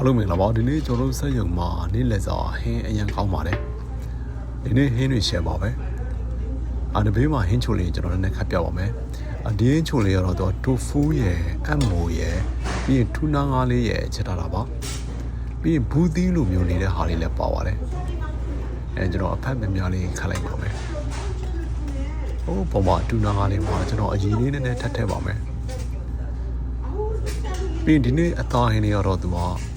အားလုံးမင်္ဂလာပါဒီနေ့ကျွန်တော်တို့ဆက်ယုံမှာနေ့လက်စာဟင်းအရင်ကောင်းပါတယ်ဒီနေ့ဟင်းတွေ share ပါပဲအာဒီဘေးမှာဟင်းချိုလေးကျွန်တော်လည်းခတ်ပြပါမယ်အဒီဟင်းချိုလေးကတော့တော့တိုဖူးရယ်အမ်မိုရယ်ပြီးရင်ထူနာငါးလေးရယ်ချက်ထားတာပါပြီးရင်ဘူးသီးလိုမျိုးနေတဲ့ဟာလေးလည်းပါပါတယ်အဲကျွန်တော်အဖက်များများလေးခတ်လိုက်ပါမယ်ဟိုပုံမှာထူနာငါးလေးမှာကျွန်တော်အရင်လေးနည်းနည်းထပ်ထည့်ပါမယ် ပြီးရင်ဒီနေ့အသားဟင်းတွေကတော့သူက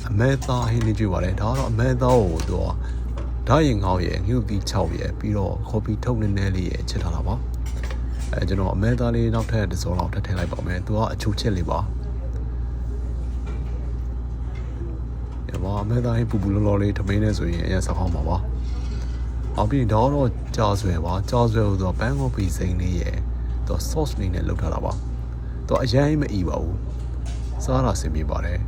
အမဲသားဟင်းတွေကြည့်ပါတယ်ဒါကတော့အမဲသားကိုသူကဓာတ်ရင်ငေါက်ရဲ့ငှုပ်ပြီး6ရဲ့ပြီးတော့ခေါ်ပီထုတ်နေနေလေးရဲ့ချက်ထားတာပါအဲကျွန်တော်အမဲသားလေးနောက်ထပ်တစ်စုံလောက်ထပ်ထည့်လိုက်ပါမယ်သူကအချိုချက်လေးပါဒီမှာအမဲသားဟင်းပူပူလောလောလေးထမင်းနဲ့ဆိုရင်အရင်စားအောင်ပါပါအော်ပြီးရင်ဒါတော့ကြာဆွဲပါကြာဆွဲကိုသူကဘန်ကောပီစိန်လေးရဲ့သူ sauce လေးနဲ့လုပ်ထားတာပါသူအရင်မအီပါဘူး စားတာဆင်ပြေပါတယ်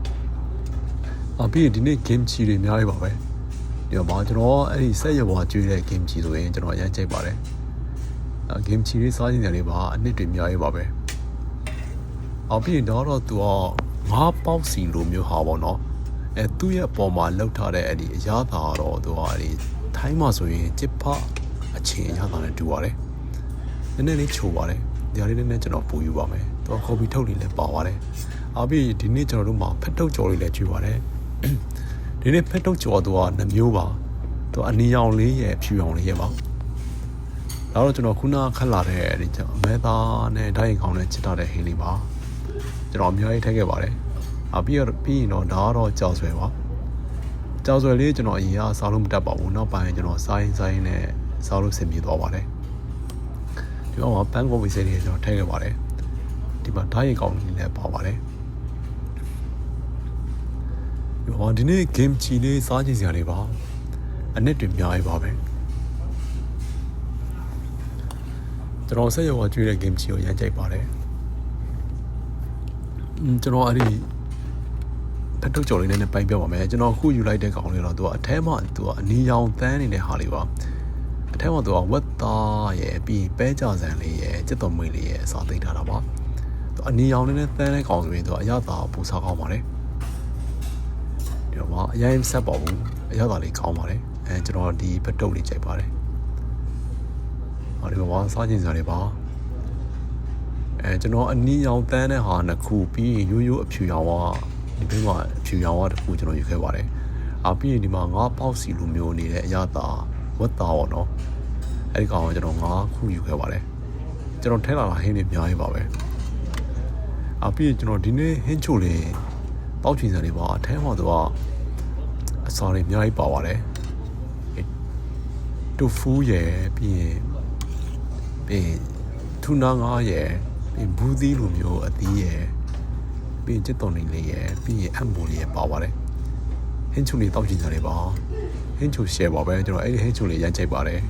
။အပြီးရင်ဒီနေ့ game ချီတွေအများကြီးပါပဲ။ဒီမှာကျွန်တော်အဲ့ဒီဆက်ရဘွားကျွေးတဲ့ game ချီဆိုရင်ကျွန်တော်အရင်ကြိုက်ပါတယ်။အဲ game ချီလေးစားခြင်းတွေပါအနှစ်တွေအများကြီးပါပဲ။အပြီးရင်တော့တော့သူကငါးပေါက်စီလိုမျိုးဟာပေါ့နော်။အဲသူ့ရဲ့အပေါ်မှာလောက်ထားတဲ့အဲ့ဒီအရာသာတော့သူကအဲ့ဒီထိုင်းမှာဆိုရင်ချစ်ဖအချင်းအရာသာနဲ့တူပါတယ်။နည်းနည်းလေးချိုပါတယ်။ဒီဟာလေးနည်းနည်းကျွန်တော်ပူယူပါမယ်။သူကကော်ပီထုတ်လေးလည်းပါပါတယ်။ အားပြီးဒီနေ့ကျွန်တော်တို့မှာဖက်ထုတ်ကြော်လေးလည်းကျွေးပါတယ်။ဒီနေ့ဖက်ထုတ်ကြော်သူကနှမျိုးပါ။သူအနီရောင်လေးရဲ့ဖြူရောင်လေးရဲ့ပါ။ဒါတော့ကျွန်တော်ခုနခက်လာတဲ့ဒီကျွန်တော်အမဲသားနဲ့ဓာတ်ရင်ကောင်းနဲ့ချစ်ထားတဲ့ဟင်းလေးပါ။ကျွန်တော်အများကြီးထည့်ခဲ့ပါတယ်။အားပြီးတော့ပြီးရင်တော့ဒါကတော့ကြော်ဆွဲပါ။ကြော်ဆွဲလေးကျွန်တော်အရင်ကစားလို့မတတ်ပါဘူး။နောက်ပိုင်းကျွန်တော်စားရင်စားရင်နဲ့စားလို့ဆင်ပြေသွားပါတယ်။ဒီမှာပန်းကုန်ဝီစိတ်တွေကျွန်တော်ထည့်ခဲ့ပါတယ်။ဒီမှာဓာတ်ရင်ကောင်းလေးလည်းပါပါတယ်။ ဟောဒီနေ့ game ချီလေးစားကြည့်စရာလေးပါအနစ်တွေအများကြီးပါပဲကျွန်တော်ဆက်ရောကျွေးတဲ့ game ချီကိုရမ်းကြိုက်ပါတယ်อืมကျွန်တော်အဲ့ဒီဖက်ထုတ်ကြော်လေးနဲ့ပိုင်ပြောပါမယ်ကျွန်တော်အခုယူလိုက်တဲ့ကောင်လေးတော့သူကအထဲမှာသူကအနီရောင်တန်းနေတဲ့ဟာလေးပါအထဲမှာသူကဝက်သားရဲ့ပြီးပဲကြဆန်လေးရဲ့စက်တော်မွေးလေးရဲ့အစားသိမ်းထားတာပါသူအနီရောင်လေးနဲ့တန်းတဲ့ကောင်ဆိုရင်သူကအရသာပူစားကောင်းပါတယ် ဒီတော့မှအရင်ဆက်ပါဘူးအရသာလေးကောင်းပါတယ်အဲကျွန်တော်ဒီဖက်ထုတ်လေးကြိုက်ပါတယ်ဟောဒီမှာစားခြင်းစရာတွေပါအဲကျွန်တော်အနီရောင်တန်းတဲ့ဟာနှစ်ခုပြီးရင်ရိုးရိုးအဖြူရောင်ကဒီဘက်မှာအဖြူရောင်ကတစ်ခုကျွန်တော်ယူခဲ့ပါတယ်အာပြီးရင်ဒီမှာငါးပေါက်စီလိုမျိုးနေတဲ့အရသာဝတ်သားပေါ့နော်အဲ့ဒီကောင်ကကျွန်တော်ငါးခုယူခဲ့ပါတယ်ကျွန်တော်ထဲလာတာဟင်းတွေအများကြီးပါပဲအာပြီးရင်ကျွန်တော်ဒီနေ့ဟင်းချိုလေး ပေါက်ချင်စရာတွေပါအထဲမှာသူကအစာတွေအများကြီးပါပါတယ်တူဖူးရယ်ပြီးရင်ပြီးရင်ထူနာငါးရယ်ပြီးရင်ဘူးသီးလိုမျိုးအသီးရယ်ပြီးရင်จิตတော်နေလေးရယ်ပြီးရင်အမ်မိုလေးရယ်ပါပါတယ်ဟင်းချိုလေးတောက်ချင်ကြတယ်ပါဟင်းချို share ပါပဲကျွန်တော်အဲ့ဒီဟင်းချိုလေးရမ်းချိုက်ပါတယ်